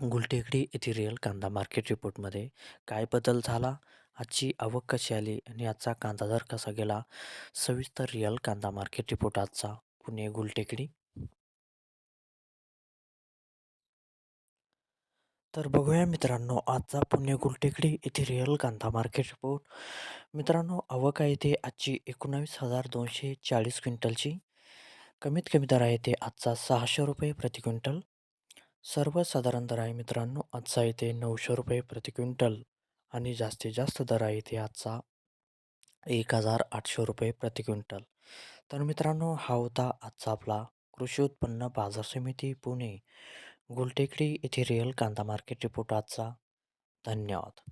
गुलटेकडी इथिरियल रिअल कांदा मार्केट रिपोर्टमध्ये काय बदल झाला? आजची आवक कशी आली आणि आजचा कांदा दर कसा गेला? सविस्तर रिअल कांदा मार्केट रिपोर्ट आजचा. पुणे गुलटेकडी. तर बघूया मित्रांनो आजचा पुणे गुलटेकडी येथे रिअल कांदा मार्केट रिपोर्ट मित्रांनो आवक आहे ते आजची एकोणावीस हजार दोनशे चाळीस क्विंटलची. कमीत कमी दर आहे ते आजचा सहाशे रुपये प्रति क्विंटल. सर्वसाधारण दर आहे मित्रांनो. आजचा इथे नऊशे रुपये प्रति क्विंटल आणि जास्तीत जास्त दर आहे इथे आजचा एक हजार आठशे रुपये प्रति क्विंटल. तर मित्रांनो हा होता आजचा आपला कृषी उत्पन्न बाजार समिती पुणे. गुलटेकडी येथे रिअल कांदा मार्केट रिपोर्ट आजचा. धन्यवाद.